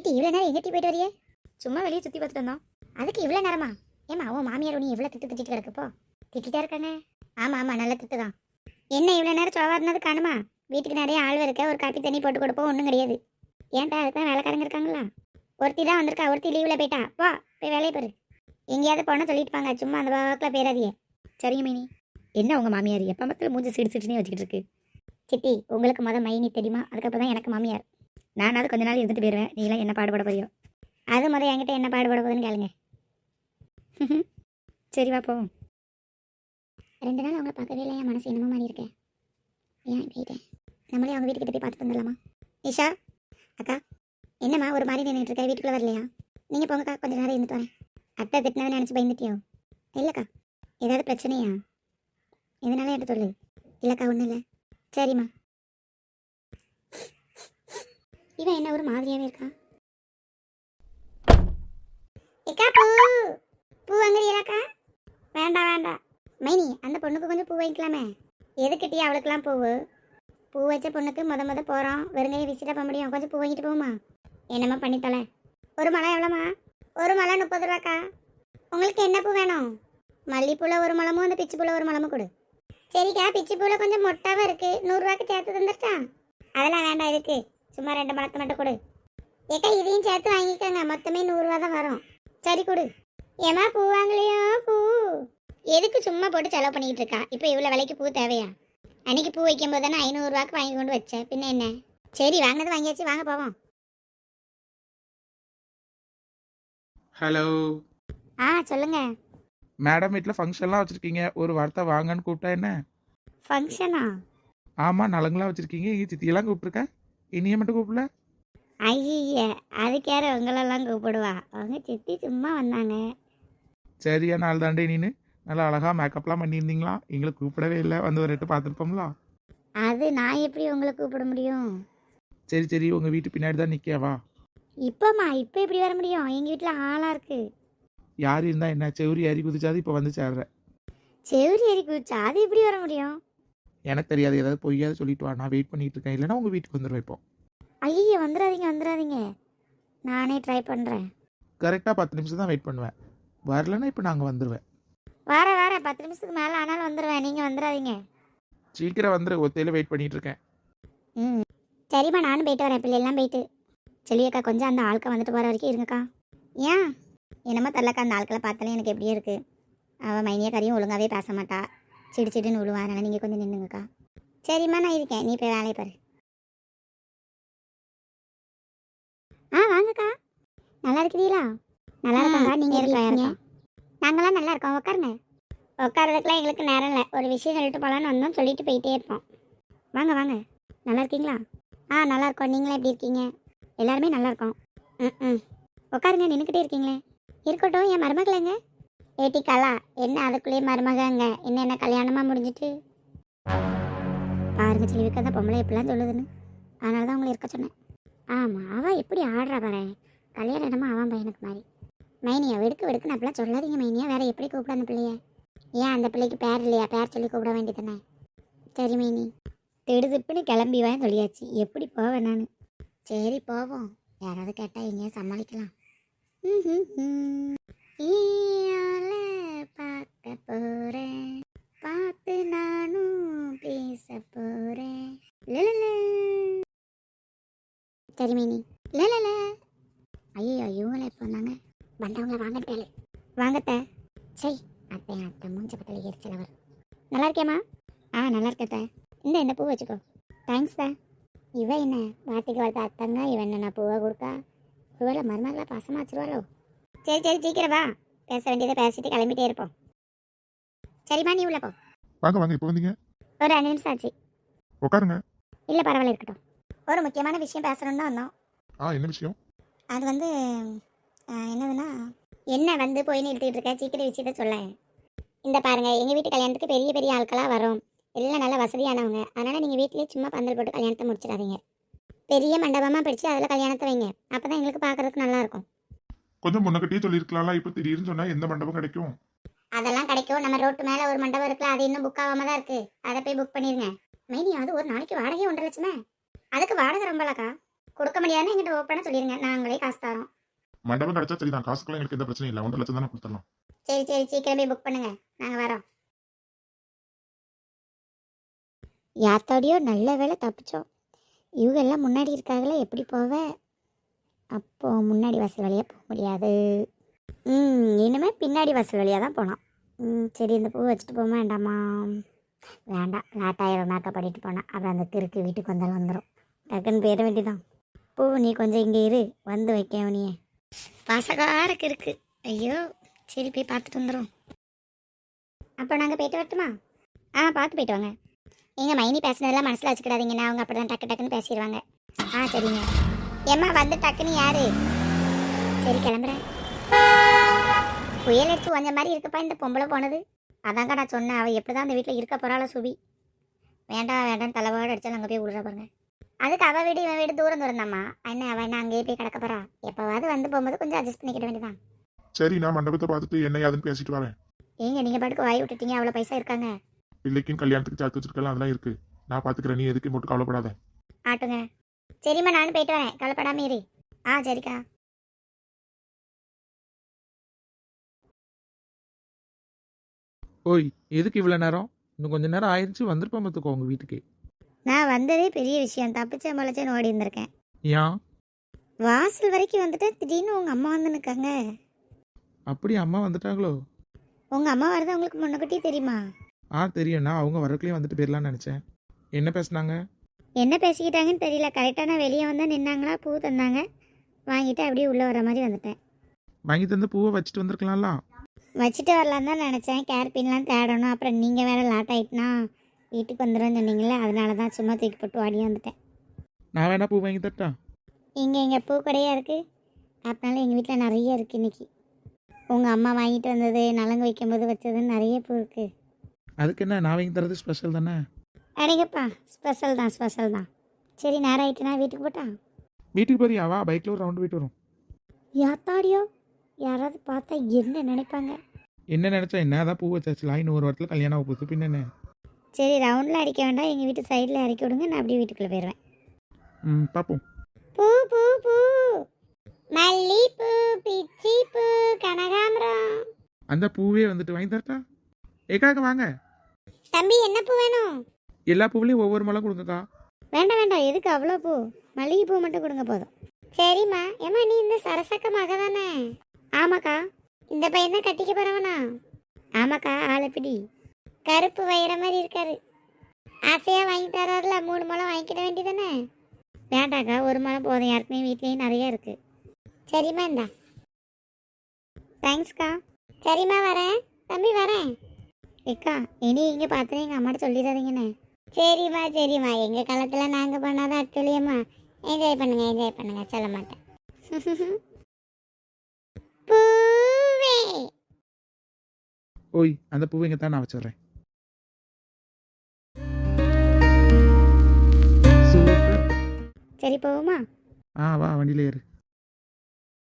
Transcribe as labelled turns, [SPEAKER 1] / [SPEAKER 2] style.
[SPEAKER 1] ஏட்டி இவ்வளோ நேரம் எங்கிட்டி போயிட்டு வரியே? சும்மா வெளியே சுற்றி பார்த்துட்டு வந்தோம். அதுக்கு இவ்வளோ நேரமா? ஏமா உன் மாமியார் நீ இவ்வளோ திட்டு திட்டிட்டு கிடக்குப்போ திட்டிட்டா இருக்கானே. ஆமாம் ஆமாம் நல்ல திட்டு தான். என்ன இவ்வளோ நேரம் சோவா இருந்தது காணுமா? வீட்டுக்கு நிறைய ஆள் இருக்க ஒரு காப்பி தண்ணி போட்டு கொடுப்போம் ஒன்றும் கிடையாது. ஏன்டா அதுக்கு தான் வேலைக்காரங்க இருக்காங்களா? ஒருத்தி தான் வந்திருக்கா ஒருத்தி லீவில் போயிட்டா. வா போய் வேலையை பாரு. எங்கேயாவது போனால் சொல்லிட்டுப்பாங்க சும்மா அந்த வாக்கில் போயிடாதியே சரிங்க மைனி. என்ன உங்கள் மாமியார்? எப்போ மக்கள் மூஞ்சி சிடு சிடுனே வச்சுக்கிட்டு இருக்கு. சித்தி உங்களுக்கு மொதல் மைனி தெரியுமா? அதுக்கப்புறம் தான் எனக்கு மாமியார். நானாவது கொஞ்ச நாள் இருந்துட்டு போயிடுவேன் நீங்களாம் என்ன பாடுபட போறியோ அது முதல் என்கிட்ட என்ன பாடுபட போகுதுன்னு கேளுங்க. சரி வா போவோம். ரெண்டு நாள் அவங்கள பார்க்கவே இல்லை என் மனசு என்னமோ மாதிரி இருக்கேன் ஏன் போயிட்டேன் நம்மளே அவங்க வீட்டுக்கிட்ட போய் பார்த்துட்டு வந்துடலாமா? நிஷா அக்கா என்னம்மா ஒரு மாதிரி நின்றுட்டு இருக்க? வீட்டுக்குள்ளே வரலையா? நீங்கள் போங்கக்கா கொஞ்சம் நேரம் இருந்துட்டு வரேன். அத்தை திட்டினதை நினச்சி பயந்துட்டியோ? இல்லைக்கா ஏதாவது பிரச்சனையா? எதனால என்கிட்ட சொல்லு. இல்லைக்கா ஒன்றும் இல்லை. சரிம்மா. இவன் என்ன ஒரு மாதிரியாவே இருக்கா? ஏக்கா பூ. பூ வாங்குறீங்களாக்கா? வேண்டாம் வேண்டாம். மைனி அந்த பொண்ணுக்கு கொஞ்சம் பூ வாங்கிக்கலாமே. எதுக்கிட்டே அவளுக்கெல்லாம் பூவு? பூ வச்ச பொண்ணுக்கு முத முத போகிறோம் வெறுங்கையை விசிட்டா போக முடியும். கொஞ்சம் பூ வாங்கிட்டு போகுமா என்னம்மா பண்ணித்தலை? ஒரு மலை எவ்வளோம்மா? ஒரு மலை முப்பது ரூபாக்கா. உங்களுக்கு என்ன பூ வேணும்? மல்லிப்பூவில் ஒரு மலமும் அந்த பிச்சி ஒரு மலமும் கொடு. சரிக்கா பிச்சி பூவில் கொஞ்சம் மொட்டாவும் இருக்குது நூறுரூவாக்கு சேர்த்து தந்துட்டா அதெல்லாம் வேண்டாம் இதுக்கு. சும்மா ரெண்டு மலத்தை மட்டும் கொடு. ஏக்கா இதையும் சேர்த்து வாங்கிக்கோங்க. மொத்தமே நூறுரூவா தான் வரும். சரி கொடு. ஏமா பூ வாங்கலையோ? பூ. எதுக்கு சும்மா போட்டு செலவு பண்ணிக்கிட்டு இருக்கா? இப்போ இவ்வளோ விலைக்கு பூ தேவையா? அன்னைக்கு பூ வைக்கும் போது தானே ஐநூறுரூவாக்கு வாங்கி கொண்டு வச்சேன் பின்ன என்ன? சரி வாங்கினது வாங்கியாச்சு. வாங்க போவோம்.
[SPEAKER 2] ஹலோ.
[SPEAKER 1] ஆ சொல்லுங்க.
[SPEAKER 2] மேடம் வீட்டில் ஃபங்க்ஷன்லாம் வச்சுருக்கீங்க. ஒரு வார்த்தை வாங்கன்னு கூப்பிட்டா என்ன?
[SPEAKER 1] ஃபங்க்ஷனா?
[SPEAKER 2] ஆமாம் நலங்களாம் வச்சுருக்கீங்க. இங்கே சித்தியெல்லாம் கூப்பிட்ருக்கேன் இனிய மட்டும் கூப்பிடல?
[SPEAKER 1] ஐய அதுக்கு யார் உங்களெல்லாம் கூப்பிடுவா? அவங்க சித்தி சும்மா வந்தாங்க.
[SPEAKER 2] சரியா நாள் தாண்டே நீனு. நல்லா அழகாக மேக்கப்லாம் பண்ணியிருந்தீங்களா? எங்களை கூப்பிடவே இல்லை. வந்து ஒரு எட்டு பார்த்துருப்போம்ல?
[SPEAKER 1] அது நான் எப்படி உங்களை கூப்பிட முடியும்?
[SPEAKER 2] சரி சரி. உங்கள் வீட்டு பின்னாடி தான் நிற்கவா
[SPEAKER 1] இப்போம்மா இப்போ எப்படி வர முடியும்? எங்கள் வீட்டில் ஆளாக இருக்கு.
[SPEAKER 2] யார் இருந்தால் என்ன? செவுரி ஏறி குதிச்சாது இப்போ வந்து சேர்றேன்
[SPEAKER 1] செவ்வரி ஏறி குதிச்சா அது எப்படி வர முடியும்?
[SPEAKER 2] எனக்கு தெரியாது. ஏதாவது பொய்யாவது சொல்லிட்டு வா நான் வெயிட் பண்ணிட்டு இருக்கேன். இல்லைன்னா உங்கள் வீட்டுக்கு வந்துடுவேன் இப்போ.
[SPEAKER 1] ஐயோ வந்துடாதீங்க வந்துடாதீங்க நானே ட்ரை பண்ணுறேன்
[SPEAKER 2] கரெக்டாக பத்து நிமிஷம் தான் வெயிட் பண்ணுவேன். வரலன்னா இப்போ நாங்கள் வந்துடுவேன்
[SPEAKER 1] வர வர பத்து நிமிஷத்துக்கு மேலே ஆனாலும் வந்துடுவேன் நீங்கள் வந்துடாதீங்க
[SPEAKER 2] சீக்கிரம் வந்துடு ஒத்தையில் வெயிட் பண்ணிட்டு இருக்கேன்.
[SPEAKER 1] ம். சரிம்மா நானும் போயிட்டு வரேன். பிள்ளைலாம் போயிட்டு. செல்வியக்கா கொஞ்சம் அந்த ஆட்கள் வந்துட்டு போகிற வரைக்கும் இருங்கக்கா. ஏன்? என்னமோ தெரிலக்கா அந்த ஆட்களை பார்த்தாலே எனக்கு எப்படியே இருக்குது அவள் மைனியக்காரியும் ஒழுங்காகவே பேச மாட்டா. சிடு சிடுன்னு விழுவா அதனால் நீங்கள் கொஞ்சம் நின்றுங்கக்கா சரிம்மா நான் இருக்கேன். நீ போய் வேலையை பாரு. ஆ வாங்கக்கா. நல்லா இருக்கிறீங்களா? நல்லா இருக்கா நீங்கள் இருக்கீங்க. நாங்களாம் நல்லா இருக்கோம். உட்காருங்க உட்காரதுக்குலாம் எங்களுக்கு நேரம் இல்லை. ஒரு விஷயம் சொல்லிட்டு போகலான்னு வந்தோம். சொல்லிட்டு போயிட்டே இருப்போம். வாங்க வாங்க. நல்லா இருக்கீங்களா? ஆ நல்லா இருக்கோம். நீங்களே எப்படி இருக்கீங்க? எல்லாருமே நல்லா இருக்கோம். ம் ம். உட்காருங்க நின்றுக்கிட்டே இருக்கீங்களே. இருக்கட்டும். என் மருமகளேங்க. ஏட்டி கலா என்ன அதுக்குள்ளேயே மருமகங்க? என்ன என்ன கல்யாணமாக முடிஞ்சிட்டு? பாருங்க செல்விக்கா தான் பொம்பளை எப்படிலாம் சொல்லுதுன்னு. அதனால தான் உங்களை இருக்க சொன்னேன். ஆமாம் அவள் எப்படி ஆடுறா பாரு கல்யாணம் என்னமோ அவன் பையனுக்கு மாதிரி. மைனியா வெடுக்கு வெடுக்குன்னு அப்படிலாம் சொல்லாதீங்க மைனியா. வேற எப்படி கூப்பிட அந்த பிள்ளைய? ஏன் அந்த பிள்ளைக்கு பேர் இல்லையா? பேர் சொல்லி கூப்பிட வேண்டியதுனே சரி மைனி திடுதுப்புன்னு கிளம்பி வாங்க சொல்லியாச்சு. எப்படி போவேன் நான்? சரி போவோம். யாராவது கேட்டால் எங்கேயா சமாளிக்கலாம். ம் ம் ஈயால பார்க்க போறேன். பார்த்து நானும் பேச போறேன். லலல. சரி மைனி லலல. ஐயோ இவங்கள இப்போ வந்தாங்க? வந்தவங்கள வாங்கட்டே வாங்கத்த. சரி அத்தை அத்தை மூஞ்ச பத்தில் எரிச்சல் அவர். நல்லா இருக்கேம்மா ஆ நல்லா இருக்கத்த இந்த இந்த பூ வச்சுக்கோ. தேங்க்ஸ் தான் இவன் என்ன? வார்த்தைக்கு வளர்த்த அத்தங்க இவன் என்ன பூவை கொடுக்கா ஒருவேளை மருமகளாக பாசமாக வச்சிருவாளோ? சரி சரி சீக்கிரம் வா. பேச வேண்டியதை பேசிட்டு கிளம்பிட்டே இருப்போம். சரிம்மா நீ உள்ள போ.
[SPEAKER 3] வாங்க வாங்க இப்போ வந்தீங்க?
[SPEAKER 1] ஒரு அஞ்சு நிமிஷம் ஆச்சு.
[SPEAKER 3] உட்காருங்க
[SPEAKER 1] இல்லை பரவாயில்ல இருக்கட்டும். ஒரு முக்கியமான விஷயம் பேசணும்னு தான் வந்தோம்.
[SPEAKER 3] ஆ என்ன விஷயம்?
[SPEAKER 1] அது வந்து என்னதுன்னா என்ன வந்து போய் நிறுத்திட்டு இருக்க? சீக்கிரம் விஷயத்த சொல்ல. இந்த பாருங்க எங்கள் வீட்டு கல்யாணத்துக்கு பெரிய பெரிய ஆட்களாக வரும். எல்லாம் நல்ல வசதியானவங்க. அதனால் நீங்கள் வீட்டிலேயே சும்மா பந்தல் போட்டு கல்யாணத்தை முடிச்சிடாதீங்க. பெரிய மண்டபமாக பிடிச்சி அதில் கல்யாணத்தை வைங்க. அப்போ தான் எங்களுக்கு பார்க்கறதுக்கு நல்லா இருக்கும்.
[SPEAKER 3] கொஞ்சம் முன்னக்கட்டியே சொல்லியிருக்கலாம்ல இப்போ திடீர்னு சொன்னா எந்த மண்டபம் கிடைக்கும்?
[SPEAKER 1] அதெல்லாம் கிடைக்கும். நம்ம ரோட்டு மேலே ஒரு மண்டபம் இருக்குல்ல அது இன்னும் புக் ஆகாம தான் இருக்குது அதை போய் புக் பண்ணிடுங்க மைனி அது ஒரு நாளைக்கு வாடகை ஒன்றரை லட்சமே. அதுக்கு வாடகை ரொம்பலக்கா கொடுக்க முடியாதுன்னு எங்கிட்ட ஓப்பனாக சொல்லிடுங்க நாங்களே காசு தரோம்.
[SPEAKER 3] மண்டபம் கிடைச்சா சரிதான். காசுக்கெல்லாம் எங்களுக்கு எந்த பிரச்சனையும் இல்லை. ஒன்றரை லட்சம் தானே கொடுத்துடலாம்.
[SPEAKER 1] சரி சரி. சீக்கிரமே புக் பண்ணுங்க. நாங்கள் வரோம். யாத்தோடையோ நல்ல வேலை தப்பிச்சோம். இவங்க எல்லாம் முன்னாடி இருக்காங்களே எப்படி போவ? அப்போது முன்னாடி வாசல் வழியாக போக முடியாது. ம் இனிமேல் பின்னாடி வாசல் வழியாக தான் போனோம். ம் சரி இந்த பூ வச்சுட்டு போக வேண்டாமா? வேண்டாம் லேட்டாயிரம் மேக்கப் பண்ணிட்டு போனேன். அப்புறம் அந்த கிறுக்கு வீட்டுக்கு வந்தாலும் வந்துடும் டக்குன்னு போயிட வேண்டியதான் பூ நீ கொஞ்சம் இங்கே இரு. வந்து வைக்க நீ பாசகார கிறுக்கு ஐயோ சரி போய் பார்த்துட்டு வந்துடும் அப்போ நாங்கள் போயிட்டு வரட்டுமா? ஆ பார்த்து போயிட்டு வாங்க. எங்கள் மைனி பேசுனதெல்லாம் மனசில் வச்சுக்கிடாதீங்கண்ணா அவங்க அப்படி தான் டக்கு டக்குன்னு பேசிடுவாங்க. ஆ சரிங்க. ஏம்மா வந்து டக்குன்னு யாரு? சரி கிளம்புறேன். புயல் அடிச்சு கொஞ்சம் மாதிரி இருக்குப்பா இந்த பொம்பளை போனது. அதாங்க நான் சொன்னேன் அவள் எப்படி தான் அந்த வீட்டில் இருக்க போகிறாளோ சுபி. வேண்டாம் வேண்டாம் தலைவாடு அடிச்சாலும் அங்கே போய் விடுற பாருங்க. அதுக்கு அவள் வீடு இவன் வீடு தூரம் தூரம் தாம்மா என்ன அவள் என்ன அங்கேயே போய் கிடக்க போறா? எப்போவாது வந்து போகும்போது கொஞ்சம் அட்ஜஸ்ட் பண்ணிக்கிட வேண்டியதான்
[SPEAKER 3] சரி நான் மண்டபத்தை பார்த்துட்டு என்ன யாதுன்னு பேசிட்டு வரேன்.
[SPEAKER 1] ஏங்க நீங்கள் பாட்டுக்கு வாய் விட்டுட்டீங்க அவ்வளோ பைசா இருக்காங்க.
[SPEAKER 3] பிள்ளைக்கும் கல்யாணத்துக்கு சேர்த்து வச்சிருக்கலாம் அதெல்லாம் இருக்கு. நான் பார்த்துக்கிறேன் நீ எதுக்கு மட்டும் கவலைப்படாத.
[SPEAKER 1] ஆட்டுங்க. சரிம்மா நானும் போயிட்டு வரேன். கவலைப்படாம இரு. ஆ சரிக்கா.
[SPEAKER 2] ஓய் எதுக்கு இவ்வளோ நேரம்? இன்னும் கொஞ்ச நேரம் ஆயிடுச்சு வந்திருப்போம் பார்த்துக்கோ உங்கள் வீட்டுக்கு.
[SPEAKER 1] நான் வந்ததே பெரிய விஷயம். தப்பிச்சேன் முளைச்சேன்னு ஓடி இருந்திருக்கேன்
[SPEAKER 2] ஏன்?
[SPEAKER 1] வாசல் வரைக்கும் வந்துட்டு திடீர்னு உங்கள் அம்மா வந்து நிற்காங்க
[SPEAKER 2] அப்படி அம்மா வந்துட்டாங்களோ?
[SPEAKER 1] உங்கள் அம்மா வரது உங்களுக்கு முன்னக்கூட்டி தெரியுமா?
[SPEAKER 2] ஆ தெரியும்ண்ணா. அவங்க வரக்குள்ளேயே வந்துட்டு போயிடலான்னு நினச்சேன். என்ன பேசுனாங்க?
[SPEAKER 1] என்ன பேசிக்கிட்டாங்கன்னு தெரியல. கரெக்டாக நான் வெளியே வந்தால் நின்னாங்களா? பூ தந்தாங்க. வாங்கிட்டு அப்படியே உள்ளே வர மாதிரி வந்துட்டேன்.
[SPEAKER 2] வாங்கி தந்து பூவை வச்சுட்டு வந்திருக்கலாம்ல?
[SPEAKER 1] வச்சுட்டு வரலான்னு தான் நினச்சேன். கேர் பின்லாம் தேடணும். அப்புறம் நீங்கள் வேறு லேட் ஆகிட்டுனா வீட்டுக்கு வந்துடும் சொன்னீங்களே அதனால தான் சும்மா தூக்கி போட்டு ஓடி வந்துட்டேன்.
[SPEAKER 2] நான் வேணா பூ வாங்கி தரட்டா?
[SPEAKER 1] இங்கே எங்கள் பூ கடையாக இருக்குது அதனால எங்கள் வீட்டில் நிறைய இருக்குது இன்னைக்கு. உங்கள் அம்மா வாங்கிட்டு வந்தது நலங்கு வைக்கும்போது வச்சதுன்னு நிறைய பூ இருக்குது
[SPEAKER 2] அதுக்கு என்ன? நான் வாங்கி தரது ஸ்பெஷல் தானே?
[SPEAKER 1] அடேங்கப்பா ஸ்பெஷல் தான் ஸ்பெஷல் தான். சரி நேரம் ஆயிட்டுனா வீட்டுக்கு போட்டா?
[SPEAKER 2] வீட்டுக்கு போறியா வா பைக்கில் ஒரு ரவுண்டு போயிட்டு வரும்.
[SPEAKER 1] யாத்தாடியோ யாராவது பார்த்தா என்ன நினைப்பாங்க?
[SPEAKER 2] என்ன நினச்சா என்ன? அதான் பூ வச்சாச்சுலாம் இன்னும் ஒரு வாரத்தில் கல்யாணம் ஆக போகுது. பின்ன
[SPEAKER 1] சரி ரவுண்டில் அடிக்க வேண்டாம். எங்கள் வீட்டு சைடில் இறக்கி விடுங்க. நான் அப்படியே வீட்டுக்குள்ளே போயிடுவேன்.
[SPEAKER 2] ம் பார்ப்போம்
[SPEAKER 1] பூ பூ பூ. மல்லிப்பூ பிச்சி பூ கனகாம்பரம்
[SPEAKER 2] அந்த பூவே வந்துட்டு வாங்கி தரட்டா? ஏக்காக்க வாங்க.
[SPEAKER 1] தம்பி என்ன பூ வேணும்?
[SPEAKER 2] எல்லா பூவிலையும் ஒவ்வொரு மலம் கொடுங்கக்கா.
[SPEAKER 1] வேண்டாம் வேண்டாம். எதுக்கு அவ்வளோ பூ? மல்லிகை பூ மட்டும் கொடுங்க போதும். சரிம்மா. ஏம்மா நீ இந்த சரசக்க மக தானே? ஆமாக்கா. இந்த பையன் தான் கட்டிக்க போறவனா? ஆமாக்கா ஆளப்பிடி கருப்பு வயிற மாதிரி இருக்காரு. ஆசையாக வாங்கி தராருல மூணு மலம் வாங்கிக்கிட வேண்டியதானே? வேண்டாக்கா ஒரு மலம் போதும். யாருக்குமே வீட்லேயும் நிறைய இருக்கு. சரிம்மா இந்தா. தேங்க்ஸ்க்கா சரிம்மா வரேன். தம்பி வரேன். ஏக்கா இனி இங்கே பார்த்து எங்கள் அம்மாட்ட சொல்லிடாதீங்கண்ணே. சரிம்மா சரிம்மா. எங்கள் காலத்தில் நாங்கள் பண்ணாதான் அட்டுலியம்மா என்ஜாய் பண்ணுங்க என்ஜாய் பண்ணுங்க. சொல்ல மாட்டேன். பூவே.
[SPEAKER 2] ஓய் அந்த பூவை இங்கே தான் நான் வச்சிடுறேன்.
[SPEAKER 1] சரி போவோமா?
[SPEAKER 2] ஆ வா வண்டியில ஏறு.